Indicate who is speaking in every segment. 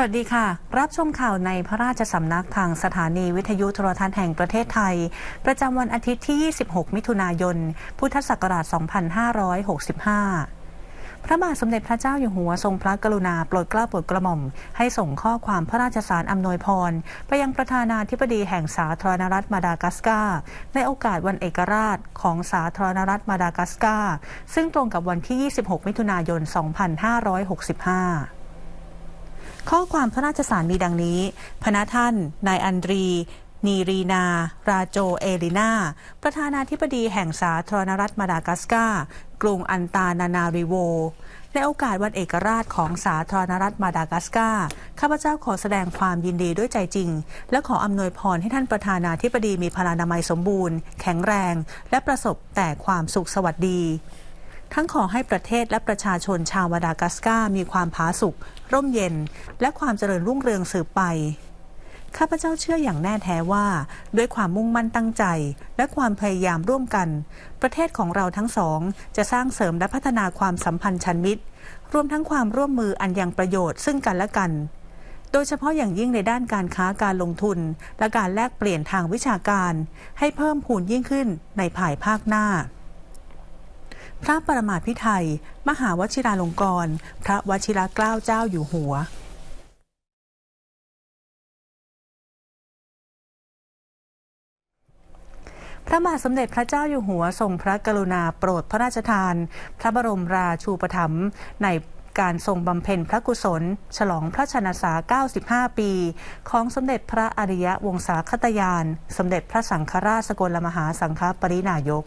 Speaker 1: สวัสดีค่ะ รับชมข่าวในพระราชสำนักทางสถานีวิทยุโทรทัศน์แห่งประเทศไทย ประจำวันอาทิตย์ที่ 26 มิถุนายน พุทธศักราช 2565พระบาทสมเด็จพระเจ้าอยู่หัวทรงพระกรุณาโปรดเกล้าโปรดกระหม่อม ให้ส่งข้อความพระราชสารอำนวยพร ไปยังประธานาธิบดีแห่งสาธารณรัฐมาดากัสการ์ในโอกาสวันเอกราชของสาธารณรัฐมาดากัสการ์ซึ่งตรงกับวันที่ 26 มิถุนายน 2565 ข้อความพระราชสารมีดังนี้ พระท่าน นายอันดรีนีรีนา ราโจ เอลินา ประธานาธิบดีแห่งสาธารณรัฐมาดากัสการ์ กรุงอันตานานาริโว ในโอกาสวันเอกราชของสาธารณรัฐมาดากัสการ์ ข้าพเจ้าขอแสดงความยินดีด้วยใจจริง และขออำนวยพรให้ท่านประธานาธิบดีมีพลานามัยสมบูรณ์ แข็งแรง และประสบแต่ความสุขสวัสดี ทั้งขอให้ประเทศและประชาชนชาวมาดากัสการ์มีความผาสุกร่มเย็น และความเจริญรุ่งเรืองสืบไป ข้าพเจ้าเชื่ออย่างแน่แท้ว่า ด้วยความมุ่งมั่นตั้งใจ และความพยายามร่วมกัน ประเทศของเราทั้งสอง จะสร้างเสริมและพัฒนาความสัมพันธ์ชันมิตร รวมทั้งความร่วมมืออันยังประโยชน์ซึ่งกันและกันโดยเฉพาะอย่างยิ่งในด้านการค้าการลงทุน และการแลกเปลี่ยนทางวิชาการ ให้เพิ่มพูนยิ่งขึ้นในภายภาคหน้า พระปรมาภิไธยมหาวชิราลงกรณ์พระวชิรเกล้าเจ้าอยู่หัวพระบาทสมเด็จพระเจ้าอยู่หัวทรงพระกรุณาโปรดพระราชทาน พระบรมราชูปถัมภ์ในการทรงบำเพ็ญพระกุศล ฉลองพระชนษา95 ปี ของสมเด็จพระอริยวงศาคตยาน สมเด็จพระสังฆราชสกลมหาสังฆปรินายก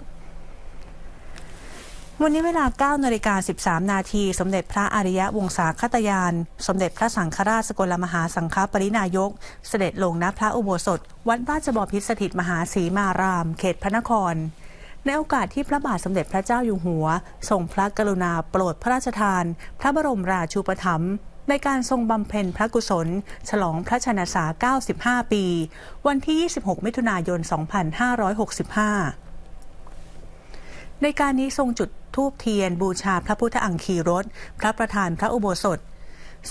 Speaker 1: วันนี้เวลา9นาฬิกา13 นาที สมเด็จพระอริยะวงศาคตยาน สมเด็จพระสังฆราชสกลมหาสังฆปรินายก เสด็จลงณพระอุโบสถ วัดราชบพิตรสถิตมหาสีมาราม เขตพระนคร ในโอกาสที่พระบาทสมเด็จพระเจ้าอยู่หัว ทรงพระกรุณาโปรดพระราชทาน พระบรมราชูปถัมภ์ในการทรงบำเพ็ญพระกุศล ฉลองพระชนษา95 ปี วันที่ 26 มิถุนายน 2565 ในการนี้ทรงจุดทูบเทียนบูชาพระพุทธอังคีรถพระประธานพระอุโบสถ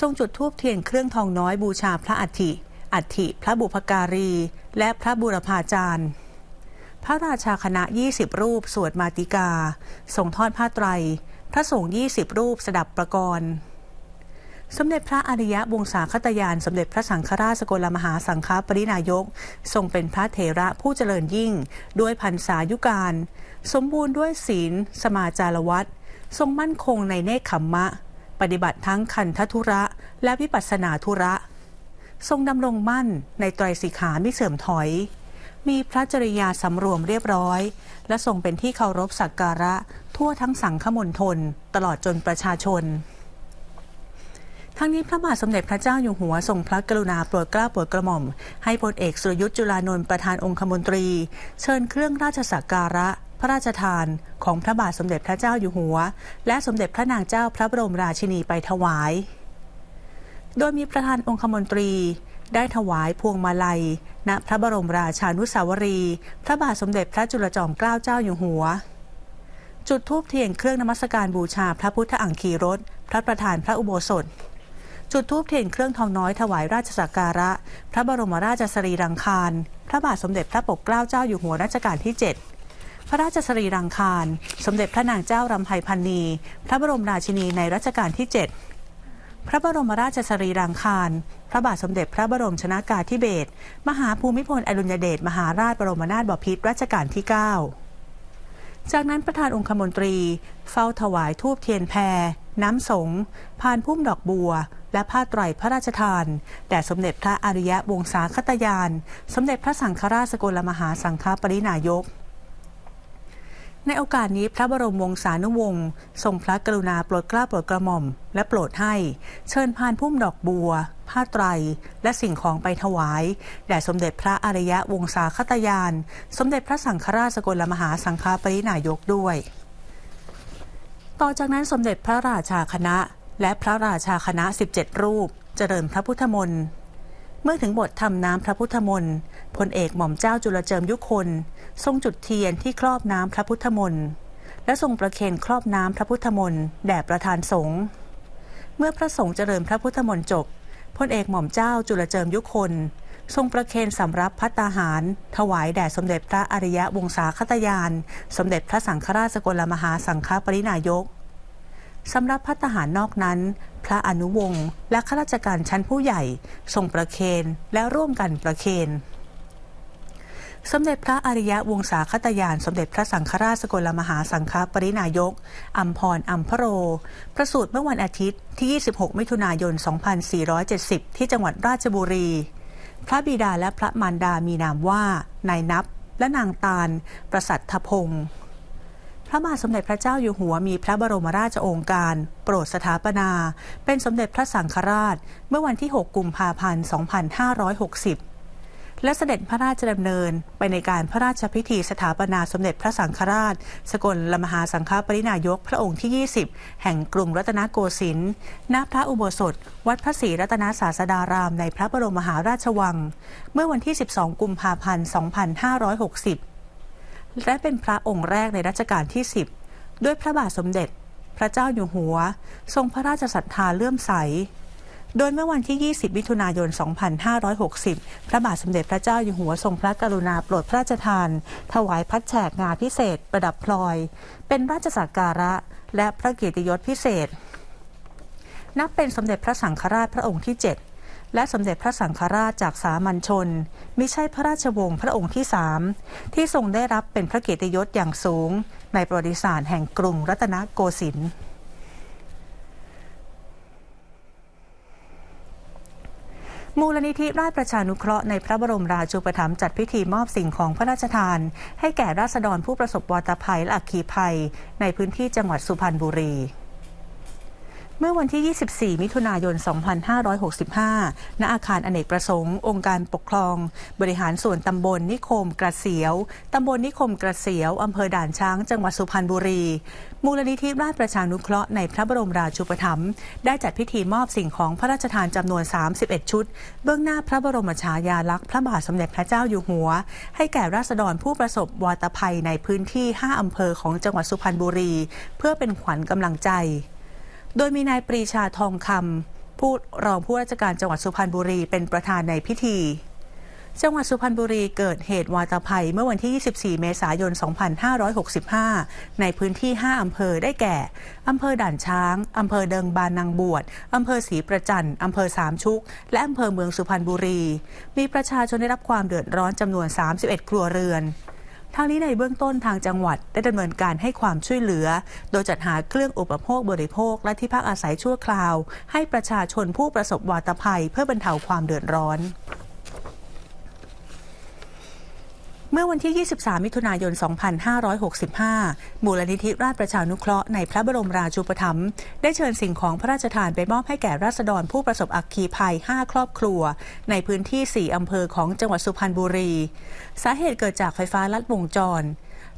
Speaker 1: ทรงจุดทูบเทียนเครื่องทองน้อยบูชาพระอัฐิอัฐิพระบุพการี และพระบุรพาจารย์ พระราชาคณะ 20 รูปสวดมาติกาทรงทอดผ้าไตร พระสงฆ์20 รูปสดับประกรณ์สมเด็จพระอริยวงศาคตยาน สมเด็จพระสังฆราชสกลมหาสังฆปรินายก ทรงเป็นพระเถระผู้เจริญยิ่ง ด้วยพันษายุการ สมบูรณ์ด้วยศีล สมาจารวัตรทรงมั่นคงในเนคขมมะ ปฏิบัติทั้งคันทธุระ และวิปัสสนาธุระ ทรงดำรงมั่นในไตรสิกขาไม่เสื่อมถอย มีพระจริยาสำรวมเรียบร้อย และทรงเป็นที่เคารพสักการะ ทั่วทั้งสังฆมณฑลตลอดจนประชาชนทั้งนี้พระบาทสมเด็จพระเจ้าอยู่หัวทรงพระกรุณาโปรดเกล้าโปรดกระหม่อม ให้พลเอกสุรยุทธ์จุลานนท์ประธานองคมนตรี เชิญเครื่องราชสักการะ พระราชทานของพระบาทสมเด็จพระเจ้าอยู่หัว และสมเด็จพระนางเจ้าพระบรมราชินีไปถวาย โดยมีประธานองคมนตรีได้ถวายพวงมาลัย ณพระบรมราชานุสาวรี พระบาทสมเด็จพระจุลจอมเกล้าเจ้าอยู่หัว จุดธูปเทียนเครื่องนมัสการบูชาพระพุทธอังคีรถพระประธานพระอุโบสถ จุดธูปเทียนเครื่องทองน้อยถวายราชสักการะ พระบรมราชสรีรังคาร พระบาทสมเด็จพระปกเกล้าเจ้าอยู่หัวรัชกาลที่ 7 พระราชสรีรังคาร สมเด็จพระนางเจ้ารำไพพันนี พระบรมราชินีในรัชกาลที่ 7 พระบรมราชสรีรังคาร พระบาทสมเด็จพระบรมชนากาธิเบศร มหาภูมิพลอดุลยเดช มหาราชบรมนาถบพิตรรัชกาลที่ 9 จากนั้นประธานองคมนตรี เฝ้าถวายทูบเทียนแพร น้ำสงพานพุ่มดอกบัวและผ้าไตรพระราชทาน แด่สมเด็จพระอริยะวงศาคตยาน สมเด็จพระสังฆราชสกลมหาสังฆปรินายก ในโอกาสนี้พระบรมวงศานุวงศ์ทรงพระกรุณาโปรดเกล้าโปรดกระหม่อม และโปรดให้ เชิญพานพุ่มดอกบัว ผ้าไตร และสิ่งของไปถวายแด่สมเด็จพระอริยวงศาคตยาน สมเด็จพระสังฆราชสกลมหาสังฆปรินายกด้วย ต่อจากนั้นสมเด็จพระราชาคณะ และพระราชาคณะ 17 รูป เจริญพระพุทธมนต์เมื่อถึงบททำน้ำพระพุทธมนต์พลเอกหม่อมเจ้าจุลเจิมยุคน ทรงจุดเทียนที่ครอบน้ำพระพุทธมนต์และทรงประเคนครอบน้ำพระพุทธมนต์แด่ประธานสงฆ์เมื่อพระสงฆ์เจริญพระพุทธมนต์จบพลเอกหม่อมเจ้าจุลเจิมยุคน ทรงประเคนสำรับพัตตาหาร ถวายแด่สมเด็จพระอริยวงศาคตยาน สมเด็จพระสังฆราชสกลมหาสังฆปรินายกสำรับพัตหารนอกนั้น พระอนุวงศ์และข้าราชการชั้นผู้ใหญ่ ทรงประเคนและร่วมกันประเคน สมเด็จพระอริยะวงศาคตยาน สมเด็จพระสังฆราชสกลมหาสังฆปรินายกอัมพรอัมพโร ประสูติเมื่อวันอาทิตย์ที่ 26 มิถุนายน 2470 ที่จังหวัดราชบุรี พระบิดาและพระมารดามีนามว่านายนับและนางตาล ประสัทธพงศ์พระบาทสมเด็จพระเจ้าอยู่หัวมีพระบรมราชโองการ โปรดสถาปนา เป็นสมเด็จพระสังฆราช เมื่อวันที่ 6 กุมภาพันธ์ 2560 และเสด็จพระราชดำเนินไปในการพระราชพิธีสถาปนาสมเด็จพระสังฆราช สกลลมหาสังฆปรินายกพระองค์ที่ 20 แห่งกรุงรัตนโกสินทร์ณพระอุโบสถ วัดพระศรีรัตนศาสดารามในพระบรมมหาราชวัง เมื่อวันที่ 12 กุมภาพันธ์ 2560 และเป็นพระองค์แรกในรัชกาลที่ 10 ด้วยพระบาทสมเด็จ พระเจ้าอยู่หัว ทรงพระราชศรัทธาเลื่อมใส โดยเมื่อวันที่ 20มิถุนายน 2560 พระบาทสมเด็จพระเจ้าอยู่หัวทรงพระกรุณาโปรดพระราชทาน ถวายพัดแฉกงาพิเศษ ประดับพลอย เป็นราชสักการะ และพระเกียรติยศพิเศษ นับเป็นสมเด็จพระสังฆราชพระองค์ที่ 7 และสมเด็จพระสังฆราชจากสามัญชน มิใช่พระราชวงศ์พระองค์ที่สามที่ทรงได้รับเป็นพระเกียรติยศอย่างสูง ในประวัติศาสตร์แห่งกรุงรัตนโกสินทร์ มูลนิธิราชประชานุเคราะห์ในพระบรมราชูปถัมภ์จัดพิธีมอบสิ่งของพระราชทาน ให้แก่ราษฎรผู้ประสบวาตภัยและอัคคีภัย ในพื้นที่จังหวัดสุพรรณบุรี เมื่อวันที่ 24 มิถุนายน 2565 ณ อาคารอเนกประสงค์ องค์การปกครอง บริหารส่วนตำบลนิคมกระเสียว ตำบลนิคมกระเสียว อำเภอด่านช้าง จังหวัดสุพรรณบุรี มูลนิธิราชประชานุเคราะห์ในพระบรมราชูปถัมภ์ได้จัดพิธีมอบสิ่งของพระราชทานจำนวน 31 ชุด เบื้องหน้าพระบรมฉายาลักษณ์พระบาทสมเด็จพระเจ้าอยู่หัว ให้แก่ราษฎรผู้ประสบวาตภัยในพื้นที่ 5 อำเภอของจังหวัดสุพรรณบุรี เพื่อเป็นขวัญกำลังใจ โดยมีนายปรีชาทองคำผู้รองผู้ราชการจังหวัดสุพรรณบุรีเป็นประธานในพิธี จังหวัดสุพรรณบุรีเกิดเหตุวาตภัยเมื่อวันที่ 24 เมษายน 2565 ในพื้นที่ 5 อำเภอได้แก่ อำเภอด่านช้าง อำเภอเดิงบานนางบวช อำเภอศรีประจันอำเภอสามชุก และอำเภอเมืองสุพรรณบุรี มีประชาชนได้รับความเดือดร้อนจำนวน 31 ครัวเรือน ทางนี้ในเบื้องต้นทางจังหวัดได้ดำเนินการให้ความช่วยเหลือ โดยจัดหาเครื่องอุปโภคบริโภค และที่พักอาศัยชั่วคราว ให้ประชาชนผู้ประสบวาตภัยเพื่อบรรเทาความเดือดร้อน เมื่อวันที่ 23 มิถุนายน 2565 มูลนิธิราชประชานุเคราะห์ในพระบรมราชูปถัมภ์ได้เชิญสิ่งของพระราชทานไปมอบให้แก่ราษฎรผู้ประสบอักคีภัย 5 ครอบครัว ในพื้นที่ 4 อำเภอของจังหวัดสุพรรณบุรี สาเหตุเกิดจากไฟฟ้าลัดวงจร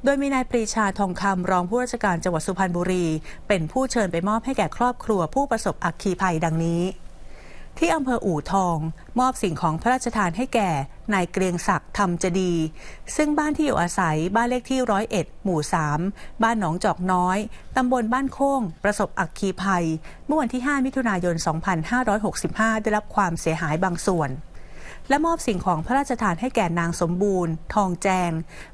Speaker 1: โดยมีนายปรีชาทองคำรองผู้ราชการจังหวัดสุพรรณบุรี เป็นผู้เชิญไปมอบให้แก่ครอบครัวผู้ประสบอักคีภัยดังนี้ที่อำเภออู่ทอง มอบสิ่งของพระราชทานให้แก่ นายเกรียงศักดิ์ธรรมจดี ซึ่งบ้านที่อยู่อาศัยบ้านเลขที่ร้อยเอ็ดหมู่สามบ้านหนองจอกน้อยตำบลบ้านโค้ง ประสบอักคีภัย เมื่อวันที่ 5 มิถุนายน 2565 ได้รับความเสียหายบางส่วน และมอบสิ่งของพระราชทานให้แก่นางสมบูรณ์ ทองแจง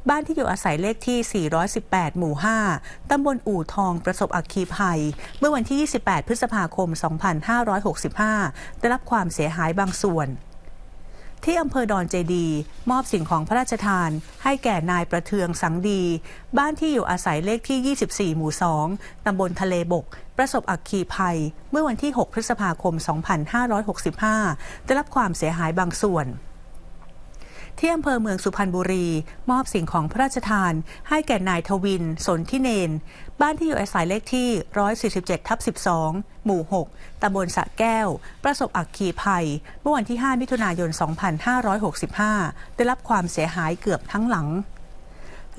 Speaker 1: บ้านที่อยู่อาศัยเลขที่ 418 หมู่ 5 ตำบลอู่ทองประสบอัคคีภัย เมื่อวันที่ 28 พฤษภาคม 2565 ได้รับความเสียหายบางส่วน ที่อำเภอดอนเจดี มอบสิ่งของพระราชทาน ให้แก่นายประเทืองสังดี บ้านที่อยู่อาศัยเลขที่ 24 หมู่ 2 ตำบลทะเลบก ประสบอักขีภัย เมื่อวันที่ 6 พฤษภาคม 2565 ได้รับความเสียหายบางส่วน ที่อำเภอเมืองสุพรรณบุรี มอบสิ่งของพระราชทาน ให้แก่นายทวิน สนทิเนน บ้านที่อยู่อาศัยเลขที่ 147 ทับ 12 หมู่ 6 ตำบลสะแก้ว ประสบอักคีภัย เมื่อวันที่ 5 มิถุนายน 2565 ได้รับความเสียหายเกือบทั้งหลัง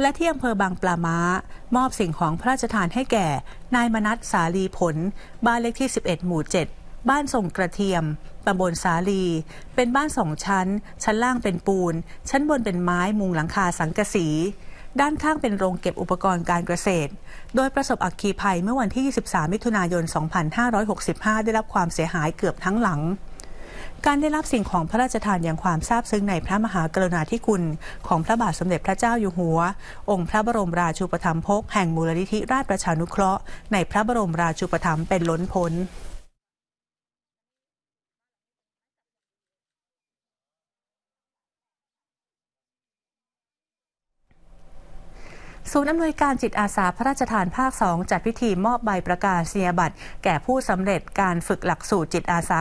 Speaker 1: และที่อำเภอบางปลาม้า มอบสิ่งของพระราชทานให้แก่ นายมนัสสาลีผล บ้านเลขที่ 11 หมู่ 7 บ้านส่งกระเทียมตำบลสาลี เป็นบ้านสองชั้น ชั้นล่างเป็นปูน ชั้นบนเป็นไม้มุงหลังคาสังกะสี ด้านข้างเป็นโรงเก็บอุปกรณ์การเกษตร โดยประสบอักคีภัยเมื่อวันที่ 23 มิถุนายน 2565 ได้รับความเสียหายเกือบทั้งหลังการได้รับสิ่งของพระราชทานอย่างความซาบซึ้งในพระมหากรุณาธิคุณ ของพระบาทสมเด็จพระเจ้าอยู่หัว องค์พระบรมราชูปถัมภกแห่งมูลนิธิราชประชานุเคราะห์ในพระบรมราชูปถัมภ์เป็นล้นพ้น ศูนย์อำนวยการจิตอาสาพระราชทานภาค 2 จัดพิธีมอบใบประกาศนียบัตร แก่ผู้สำเร็จการฝึกหลักสูตรจิตอาสา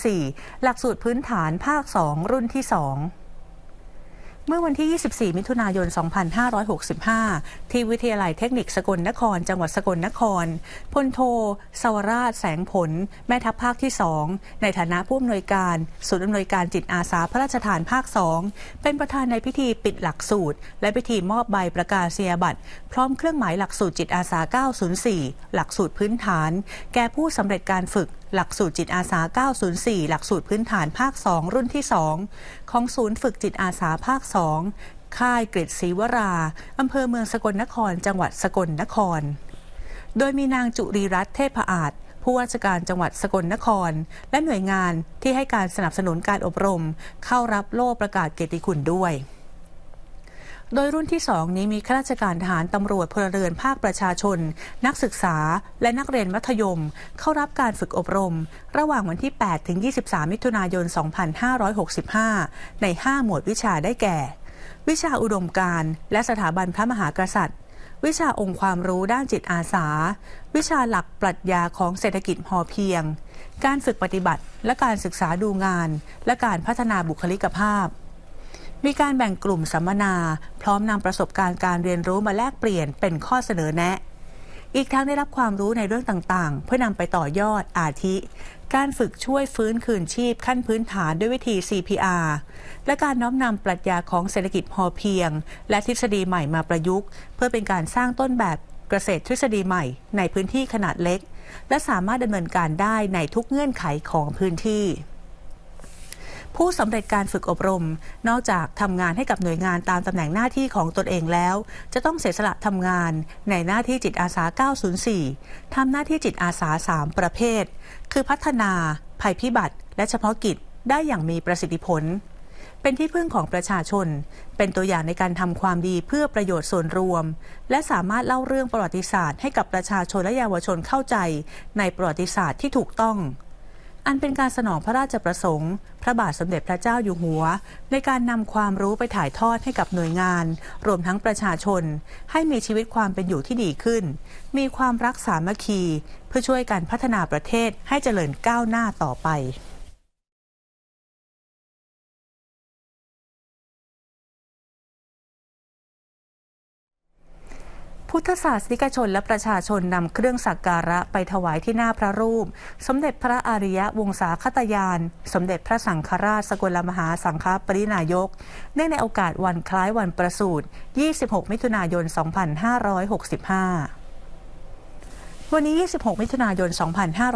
Speaker 1: 904 หลักสูตรพื้นฐานภาค 2 รุ่นที่ 2 เมื่อวันที่ 24 มิถุนายน 2565 ที่วิทยาลัยเทคนิคสกลนคร จังหวัดสกลนคร พลโทสวราชแสงผล แม่ทัพภาคที่ 2 ในฐานะผู้อำนวยการศูนย์อำนวยการจิตอาสาพระราชทานภาค 2 เป็นประธานในพิธีปิดหลักสูตร และพิธีมอบใบประกาศนียบัตร พร้อมเครื่องหมายหลักสูตรจิตอาสา 904 หลักสูตรพื้นฐาน แก่ผู้สำเร็จการฝึกหลักสูตรจิตอาสา 904 หลักสูตรพื้นฐานภาค 2 รุ่นที่ 2 ของศูนย์ฝึกจิตอาสาภาค 2 ค่ายกฤษศรีวรา อำเภอเมืองสกลนคร จังหวัดสกลนคร โดยมีนางจุรีรัตน์เทพอาจผู้ว่าราชการจังหวัดสกลนคร และหน่วยงานที่ให้การสนับสนุนการอบรม เข้ารับโล่ประกาศเกียรติคุณด้วย โดยรุ่นที่ 2 นี้มีข้าราชการทหารตำรวจพลเรือนภาคประชาชน นักศึกษา และนักเรียนมัธยม เข้ารับการฝึกอบรม ระหว่างวันที่ 8 ถึง 23 มิถุนายน 2565 ใน 5 หมวดวิชาได้แก่ วิชาอุดมการและสถาบันพระมหากษัตริย์วิชาองค์ความรู้ด้านจิตอาสา วิชาหลักปรัชญาของเศรษฐกิจพอเพียง การฝึกปฏิบัติ และการศึกษาดูงาน และการพัฒนาบุคลิกภาพ มีการแบ่งกลุ่มสัมมนา พร้อมนำประสบการณ์การเรียนรู้มาแลกเปลี่ยนเป็นข้อเสนอแนะ อีกทั้งได้รับความรู้ในเรื่องต่างๆ เพื่อนำไปต่อยอดอาทิ การฝึกช่วยฟื้นคืนชีพขั้นพื้นฐานด้วยวิธี CPR และการน้อมนำปรัชญาของเศรษฐกิจพอเพียง และทฤษฎีใหม่มาประยุกต์ เพื่อเป็นการสร้างต้นแบบเกษตรทฤษฎีใหม่ในพื้นที่ขนาดเล็ก และสามารถดำเนินการได้ในทุกเงื่อนไขของพื้นที่ ผู้สำเร็จการฝึกอบรม นอกจากทำงานให้กับหน่วยงานตามตำแหน่งหน้าที่ของตนเองแล้ว จะต้องเสียสละทำงานในหน้าที่จิตอาสา 904 ทำหน้าที่จิตอาสา 3 ประเภท คือพัฒนา ภัยพิบัติ และเฉพาะกิจได้อย่างมีประสิทธิผล เป็นที่พึ่งของประชาชน เป็นตัวอย่างในการทำความดีเพื่อประโยชน์ส่วนรวม และสามารถเล่าเรื่องประวัติศาสตร์ให้กับประชาชนและเยาวชนเข้าใจ ในประวัติศาสตร์ที่ถูกต้อง อันเป็นการสนองพระราชประสงค์ พระบาทสมเด็จพระเจ้าอยู่หัว ในการนำความรู้ไปถ่ายทอดให้กับหน่วยงาน รวมทั้งประชาชน ให้มีชีวิตความเป็นอยู่ที่ดีขึ้น มีความรักสามัคคี เพื่อช่วยกันพัฒนาประเทศให้เจริญก้าวหน้าต่อไป พุทธศาสนิกชนและประชาชนนำเครื่องสักการะไปถวายที่หน้าพระรูป สมเด็จพระอริยวงศาคตยาน สมเด็จพระสังฆราชสกลมหาสังฆปรินายก เนื่องในโอกาสวันคล้ายวันประสูติ 26 มิถุนายน 2565วันนี้ 26 มิถุนายน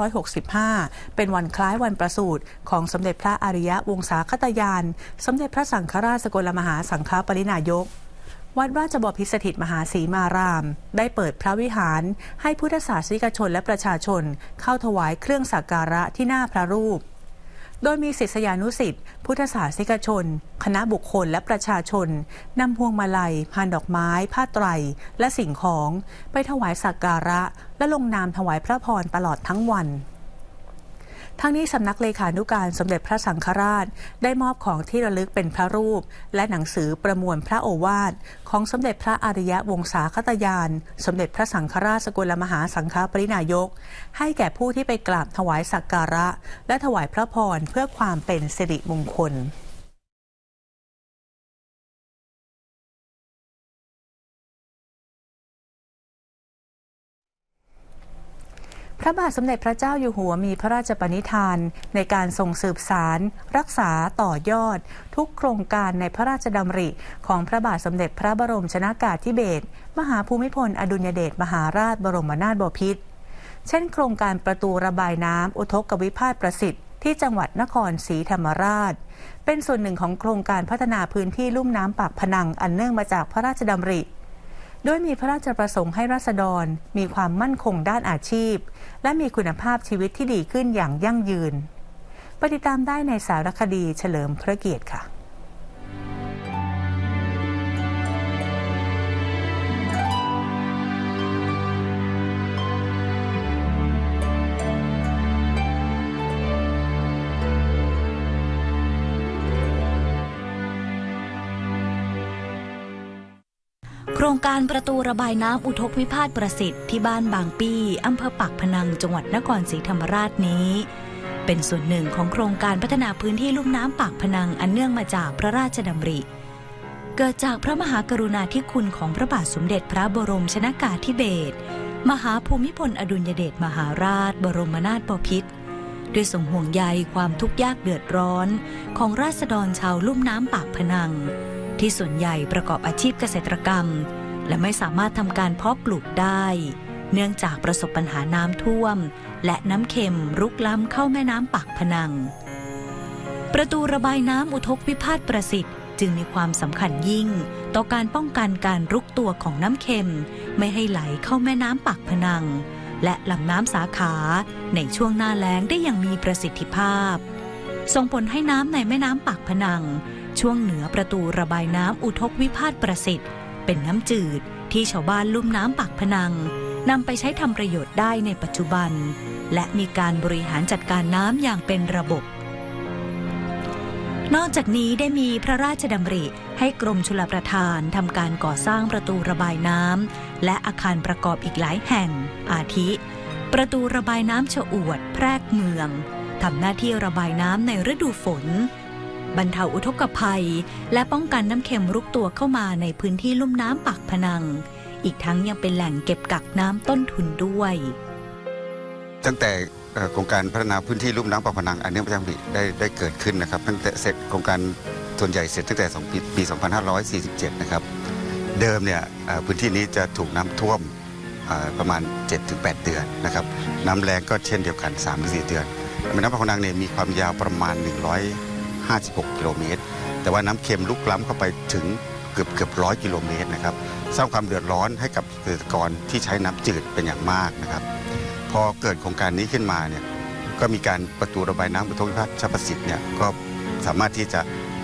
Speaker 1: 2565 เป็นวันคล้ายวันประสูติของสมเด็จพระอริยวงศาคตยาน สมเด็จพระสังฆราชสกลมหาสังฆปรินายก วัดราชบพิสถิตมหาศรีมาราม ได้เปิดพระวิหาร ให้พุทธศาสนิกชนและประชาชน เข้าถวายเครื่องสักการะที่หน้าพระรูป โดยมีศิษยานุสิษย์พุทธศาสนิกชน คณะบุคคลและประชาชนนำพวงมาลัยพานดอกไม้ ผ้าไตร และสิ่งของ ไปถวายสักการะ และลงนามถวายพระพรตลอดทั้งวัน ทั้งนี้สำนักเลขานุการสมเด็จพระสังฆราช ได้มอบของที่ระลึกเป็นพระรูป และหนังสือประมวลพระโอวาทของสมเด็จพระอริยวงศาคตยาน สมเด็จพระสังฆราชสกลมหาสังฆปรินายก ให้แก่ผู้ที่ไปกราบถวายสักการะ และถวายพระพรเพื่อความเป็นสิริมงคล พระบาทสมเด็จพระเจ้าอยู่หัวมีพระราชปณิธาน ในการทรงสืบสาร รักษาต่อยอด ทุกโครงการในพระราชดำริ ของพระบาทสมเด็จพระบรมชนากาธิเบศรมหาภูมิพล อดุลยเดชมหาราชบรมนาถบพิตรเช่นโครงการประตูระบายน้ำอุทกวิพาทประสิทธิ์ที่จังหวัดนครศรีธรรมราช เป็นส่วนหนึ่งของโครงการพัฒนาพื้นที่ลุ่มน้ำปากพนังอันเนื่องมาจากพระราชดำริ โดยมีพระราชประสงค์ให้ราษฎรมีความมั่นคงด้านอาชีพ และมีคุณภาพชีวิตที่ดีขึ้นอย่างยั่งยืน ปฏิตามได้ในสารคดีเฉลิมพระเกียรติค่ะ
Speaker 2: รงการประตูระบายน้ำอุทกวิพาทประสิทธิ์ที่บ้านบางปี้อำเภอปากพนังจังหวัดนครศรีธรรมราชนี้ เป็นส่วนหนึ่งของโครงการพัฒนาพื้นที่ลุ่มน้ำปากพนังอันเนื่องมาจากพระราชดำริ เกิดจากพระมหากรุณาธิคุณของพระบาทสมเด็จพระบรมชนากาธิเบศรมหาภูมิพลอดุลยเดชมหาราช บรมนาถบพิตรด้วยสมห่วงใยความทุกข์ยากเดือดร้อน ของราษฎรชาวลุ่มน้ำปากพนัง ที่ส่วนใหญ่ประกอบอาชีพเกษตรกรรม และไม่สามารถทำการเพาะปลูกได้ เนื่องจากประสบปัญหาน้ำท่วม และน้ำเค็มรุกล้ำเข้าแม่น้ำปากพนัง ประตูระบายน้ำอุทกวิพาทประสิทธิ์จึงมีความสำคัญยิ่ง ต่อการป้องกันการรุกตัวของน้ำเค็ม ไม่ให้ไหลเข้าแม่น้ำปากพนัง และลำน้ำสาขาในช่วงหน้าแล้งได้อย่างมีประสิทธิภาพ ส่งผลให้น้ำในแม่น้ำปากพนัง ช่วงเหนือประตูระบายน้ำอุทกวิพาทประสิทธิ์ เป็นน้ำจืดที่ชาวบ้านลุ่มน้ำปากพนังนำไปใช้ทำประโยชน์ได้ในปัจจุบัน และมีการบริหารจัดการน้ำอย่างเป็นระบบ นอกจากนี้ได้มีพระราชดำริให้กรมชลประทานทำการก่อสร้างประตูระบายน้ำและอาคารประกอบอีกหลายแห่ง อาทิ ประตูระบายน้ำชะอวด แพรกเมืองทำหน้าที่ระบายน้ำในฤดูฝน บรรเทาอุทกภัย และป้องกันน้ำเค็มรุกตัวเข้ามาในพื้นที่ลุ่มน้ำปากพนัง อีกทั้งยังเป็นแหล่งเก็บกักน้ำต้นทุนด้วย
Speaker 3: ตั้งแต่โครงการพัฒนาพื้นที่ลุ่มน้ำปากพนัง อันนื่องมจำได้ได้เกิดขึ้นนะครับ ตั้งแต่เสร็จโครงการส่วนใหญ่เสร็จตั้งแต่2ปีปี 2547 นะครับ เดิมเนี่ยพื้นที่นี้จะถูกน้ำท่วมประมาณ 7-8 เดือนนะครับ น้ำแรงก็เช่นเดียวกัน 3-4 เดือนแม่น้ำปากพนังเนี่ยมีความยาวประมาณ 56 กิโลเมตร แต่ว่าน้ำเค็มลุกล้ำเข้าไปถึงเกือบเกือบร้อยกิโลเมตรนะครับ สร้างความเดือดร้อนให้กับเกษตรกรที่ใช้น้ำจืดเป็นอย่างมากนะครับ พอเกิดโครงการนี้ขึ้นมาเนี่ย ก็มีการประตูระบายน้ำอุทกวิพาทชประสิทธิ์เนี่ย ก็สามารถที่จะ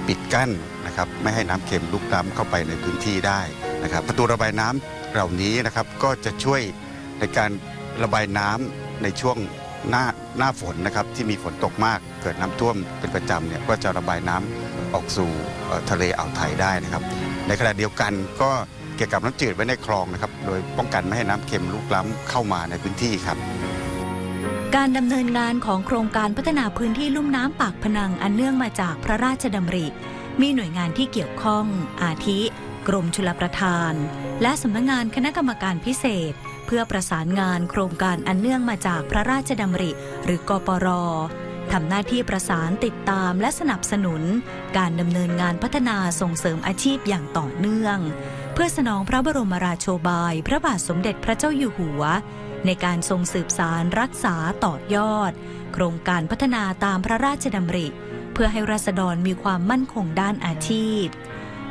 Speaker 3: ปิดกั้นนะครับ ไม่ให้น้ำเค็มลุกล้ำเข้าไปในพื้นที่ได้นะครับ ประตูระบายน้ำเหล่านี้นะครับ ก็จะช่วยในการระบายน้ำในช่วง หน้าหน้าฝนนะครับที่มีฝนตกมากเกิดน้ำท่วมเป็นประจำเนี่ยก็จะระบายน้ำออกสู่ทะเลอ่าวไทยได้นะครับ ในขณะเดียวกันก็เก็บกับน้ำจืดไว้ในคลองนะครับ โดยป้องกันไม่ให้น้ำเค็มลุกล้ำเข้ามาในพื้นที่ครับ
Speaker 2: การดำเนินงานของโครงการพัฒนาพื้นที่ลุ่มน้ำปากพนังอันเนื่องมาจากพระราชดำริ มีหน่วยงานที่เกี่ยวข้อง อาทิ กรมชลประทาน และสำนักงานคณะกรรมการพิเศษ เพื่อประสานงานโครงการอันเนื่องมาจากพระราชดำริ หรือกปรทำหน้าที่ประสานติดตามและสนับสนุน การดำเนินงานพัฒนาส่งเสริมอาชีพอย่างต่อเนื่อง เพื่อสนองพระบรมราโชบาย พระบาทสมเด็จพระเจ้าอยู่หัว ในการทรงสืบสารรักษาต่อยอด โครงการพัฒนาตามพระราชดำริ เพื่อให้ราษฎรมีความมั่นคงด้านอาชีพ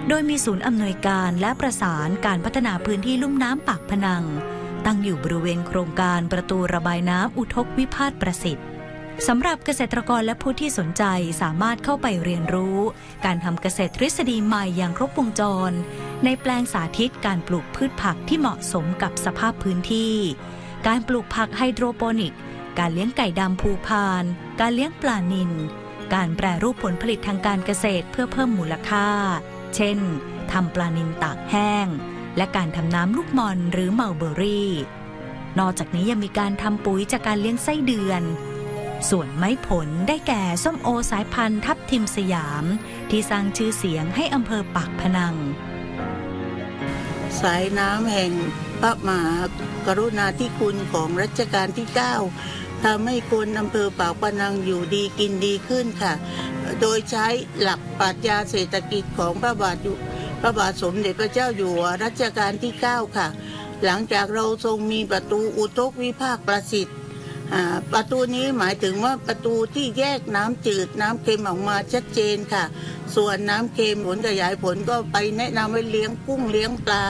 Speaker 2: โดยมีศูนย์อำนวยการและประสานการพัฒนาพื้นที่ลุ่มน้ำปากพนัง ตั้งอยู่บริเวณโครงการประตูระบายน้ำอุทกวิพาทประสิทธิ์สำหรับเกษตรกรและผู้ที่สนใจสามารถเข้าไปเรียนรู้ การทำเกษตรทฤษฎีใหม่อย่างครบวงจร ในแปลงสาธิตการปลูกพืชผักที่เหมาะสมกับสภาพพื้นที่ การปลูกผักไฮโดรโปนิก การเลี้ยงไก่ดำภูพาน การเลี้ยงปลานิลการแปรรูปผลผลิตทางการเกษตรเพื่อเพิ่มมูลค่า เช่นทำปลานิลตากแห้ง และการทำน้ำลูกมอนหรือเมาเบอรี่ นอกจากนี้ยังมีการทำปุ๋ยจากการเลี้ยงไส้เดือน ส่วนไม้ผลได้แก่ส้มโอสายพันธุ์ทับทิมสยาม ที่สร้างชื่อเสียงให้อำเภอปากพนัง
Speaker 4: สายน้ำแห่งพระมหากรุณาธิคุณของรัชกาลที่ 9ทำให้คนอำเภอปากพนังอยู่ดีกินดีขึ้นค่ะ โดยใช้หลักปรัชญาเศรษฐกิจของพระบาทอยู่ ระบาทสมเด็จพระเจ้าอยู่หัวรัชกาลที่ 9 ค่ะ หลังจากเราทรงมีประตูอุทกวิภาคประสิทธิ์ประตูนี้หมายถึงว่าประตูที่แยกน้ำจืดน้ำเค็มออกมาชัดเจนค่ะ ส่วนน้ำเค็มผลขยายผลก็ไปแนะนำให้เลี้ยงกุ้งเลี้ยงปลา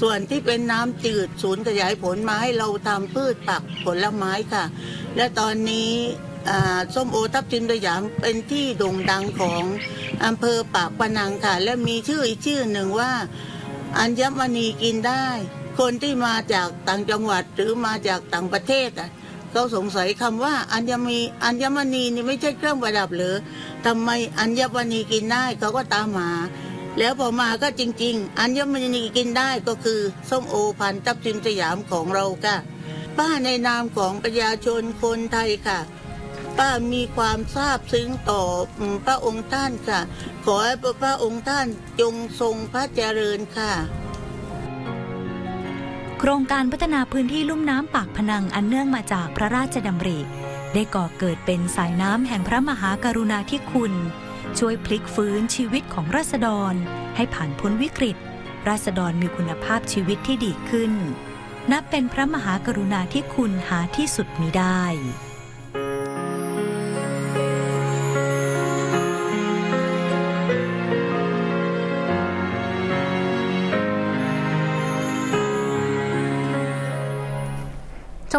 Speaker 4: ส่วนที่เป็นน้ำจืดศูนย์ขยายผลมาให้เราทำพืชผักผลไม้ค่ะ และตอนนี้ ส้มโอทับทิมสยามเป็นที่โด่งดังของอำเภอปากพนังค่ะ และมีชื่ออีกชื่อหนึ่งว่า อัญมณีกินได้ คนที่มาจากต่างจังหวัดหรือมาจากต่างประเทศอะเขาสงสัยคำว่าอัญมีอัญมณีนี่ไม่ใช่เครื่องประดับหรือทำไมอัญมณีกินได้เขาก็ตามหา แล้วพอมาก็จริง ๆ อัญมณีกินได้ก็คือส้มโอพันทับทิมสยามของเราค่ะป้าในนามของประชาชนคนไทยค่ะ ป้ามีความซาบซึ้งต่อพระองค์ท่านค่ะ ขอให้พระองค์ท่านจงทรงพระเจริญค่ะ
Speaker 2: โครงการพัฒนาพื้นที่ลุ่มน้ำปากพนังอันเนื่องมาจากพระราชดำริ ได้ก่อเกิดเป็นสายน้ำแห่งพระมหากรุณาธิคุณ ช่วยพลิกฟื้นชีวิตของราษฎร ให้ผ่านพ้นวิกฤต ราษฎรมีคุณภาพชีวิตที่ดีขึ้น นับเป็นพระมหากรุณาธิคุณหาที่สุดมิได้